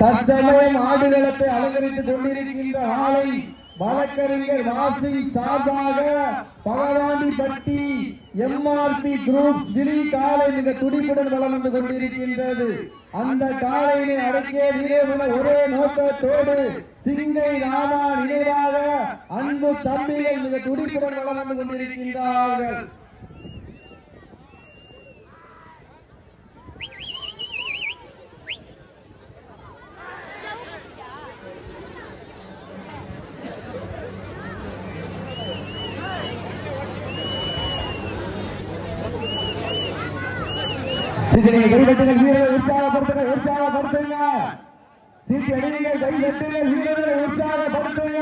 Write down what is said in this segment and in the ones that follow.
தற்சமயம் நிலத்தை அலங்கரித்துக் கொண்டிருக்கின்ற ஆலை வழக்கறிஞர் வாசிங் சார்பாக பகவாண்டிப்பட்டி எம்ஆர்பி குரூப் சிறி காலை மிக துடிப்புடன் வளம் வந்து கொண்டிருக்கின்றது. அந்த காலையினை அடக்கிய வீரர்களை ஒரே நோக்கத்தோடு சிங்கை ராமா நினைவாக அன்பு தம்பிகள் மிக துடிப்புடன் வளம் வந்து கொண்டிருக்கின்றார்கள். சீக்கிரம் கைதட்டுங்கள் வீரர்களை உற்சாகப்படுத்துங்க உற்சாகப்படுத்துங்க. சீட்டு கைதட்டுங்கள் வீரர்களை உற்சாகப்படுத்துங்க.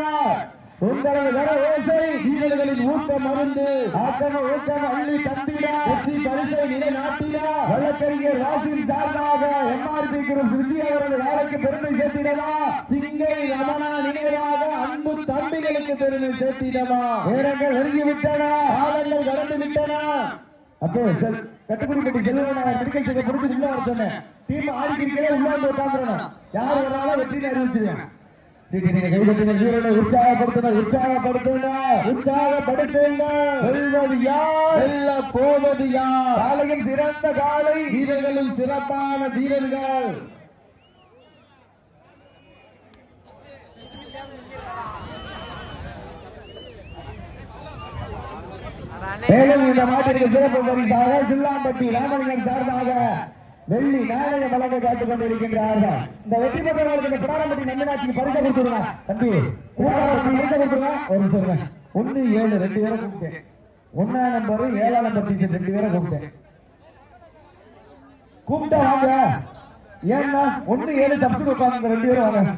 உங்களது வர ஓசை வீரர்களின் ஊக்க மருந்து ஆக்கம ஊக்கம் அள்ளி தந்திட வெற்றி பரிசை நிலைநாட்டிட வழக்கறிஞர் ராசின் சார்பாக எம்ஆர்பி குரூப் விஜய் அவரது வேலைக்கு பெருமை சேர்த்திடவா? சிங்கை ரமணா நினைவாக அன்பு தம்பிகளுக்கு பெருமை சேர்த்திடவா? நேரங்கள் விட்டன காலங்கள் கடந்து விட்டன. அப்போ கட்டுப்படி கட்டி செல்வன மெடிக்கல் செக்கப் முடிச்சு உள்ள வர சொன்னேன். டீம் ஆடிக்கிறே உள்ள வந்து உட்காந்துறணும் யார் வராலும் வெற்றி அறிவிச்சிருவேன். சிறந்த காலை. வீரர்களும் சிறப்பான வீரர்கள். மேலும் இந்த மாட்டிற்கு சிறப்பு பரிசாக சில்லாம்பட்டி ராமலிங்கம் சார்பாக வெள்ளி நாணய வழங்க காத்துக் கொண்டிருக்கின்றார்கள். இந்த வெற்றி பெற்றவர்களுக்கு இந்த பிராரம்பட்டி நம்பினாட்சிக்கு பரிசை கொடுத்துருங்க தம்பி கூட்டாளருக்கு பரிசை கொடுத்துருங்க ஒரு நிமிஷம் ஒன்னு ஏழு ரெண்டு பேரை கூப்பிட்டேன். ஒன்னா நம்பர் ஏழாம் நம்பர் டீச்சர் ரெண்டு பேரை கூப்பிட்டேன். கூப்பிட்டா வாங்க. ஏன்னா ஒன்னு ஏழு சப்ஸ்டியூட் கொடுப்பாங்க ரெண்டு பேரும் வாங்க.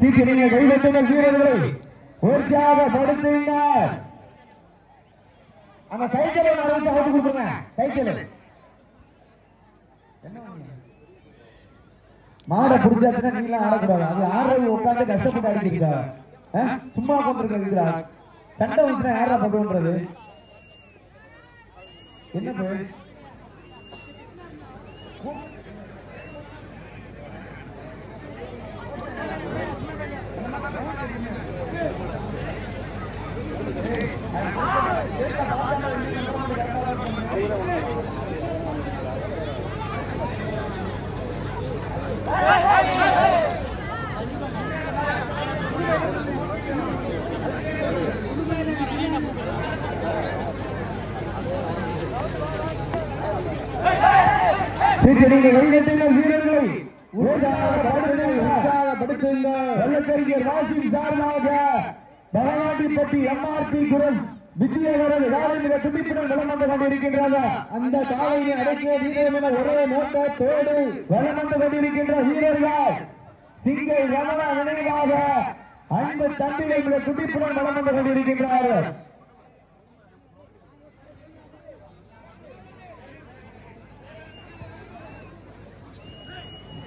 சீக்கிரம் நீங்க கைதட்டுங்கள் வீரர்களை. உற்சாகப்படுத்துங்க அந்த சைக்கிளை வந்து அவுத்து கொடுத்துருங்க. சைக்கிள் மாடை பிடிச்சாச்சுன்னா நீங்களாம் ஆடக்கூடாது? அது ஆடுறது உட்காந்து கஷ்டப்பட்டு ஆடிக்கிறீங்க சும்மா உட்காந்துருக்கா சண்டை வந்துச்சுன்னா யாரா பண்ணுன்றது என்ன பேர் வீரர்களை உற்சாகப்படுத்துங்கள், உற்சாகப்படுத்துங்கள். வழக்கறிஞர் சார்பாக பகவாண்டிப்பட்டி எம்ஆர்பி குரல். விஜயவரது காலை துடிப்புடன் வளம் வந்து கொண்டிருக்கின்றது அந்த காலையை அடக்கிய வீரம் என ஒரே நோக்கத்தோடு வளம் வந்து கொண்டிருக்கின்ற வீரர்கள் சிங்கை ரமணா நினைவாக அன்பு தம்பிகள் இந்த துடிப்புடன் வளம் வந்து கொண்டிருக்கின்றார்கள்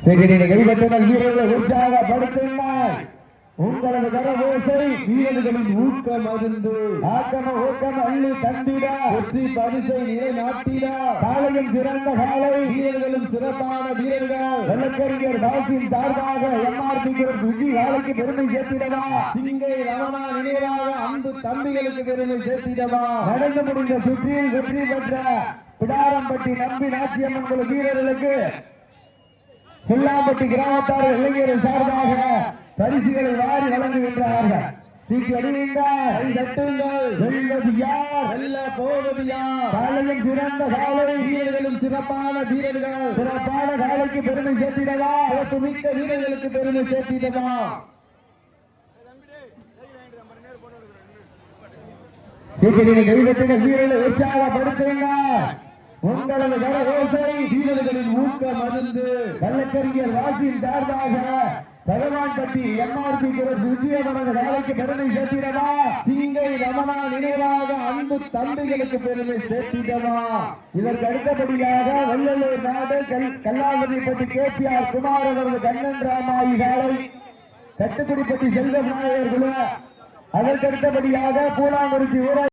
சிகிரின் கைப்பற்றின வீரர்களை உற்சாகப்படுத்தினார் உங்களது கரவோசை வீரர்களின் ஊக்கம் அருந்து ஆக்கம ஊக்கம் அள்ளி தந்திட வெற்றி பரிசை நிலை நாட்டிடா காலையும் சிறந்த காலை வீரர்களும் சிறப்பான வீரர்கள் வழக்கறிஞர் வாசின் சார்பாக எம்ஆர்பி விஜி காலைக்கு பெருமை சேர்த்திடவா சிங்கை ரமணா நினைவாக அன்பு தம்பிகளுக்கு பெருமை சேர்த்திடவா நடந்து முடிந்த சுற்றில் வெற்றி பெற்ற பிடாரம்பட்டி நம்பி நாச்சியம்மன் வீரர்களுக்கு சில்லாம்பட்டி கிராமத்தார் இளைஞர்கள் சார்பாக பரிசுகளை வாரி வழங்குகின்றார்கள். சிறப்பான வீரர்கள். சிறப்பான காலைக்கு பெருமை சேர்த்திடவா? மிக்க வீரர்களுக்கு பெருமை சேர்த்திடவா? சீக்கிரம் கைதட்டுங்கள் வீரர்களை உற்சாகப்படுத்துங்க. உங்களது கரகோசை வீரர்களின் ஊக்க மருந்து. வழக்கறிஞர் வாசியின் சார்பாக பகவான் எம்ஆர்பி விஜயவரது வேலைக்கு பெருமை சேர்த்திடவா? சிங்கை ரமணா நினைவாக அன்பு தம்பிகளுக்கு பெருமை சேர்த்திடவா? இதற்கு அடுத்தபடியாக வள்ளலூர் நாடு கல் கல்லாவதிப்பட்டி கேபிஆர் குமார் அவரது கண்ணன் ராமாயி வேலை கட்டுக்குடிப்பட்டி செல்வ நாயகர் குழு பூலாங்குறிச்சி ஊராட்சி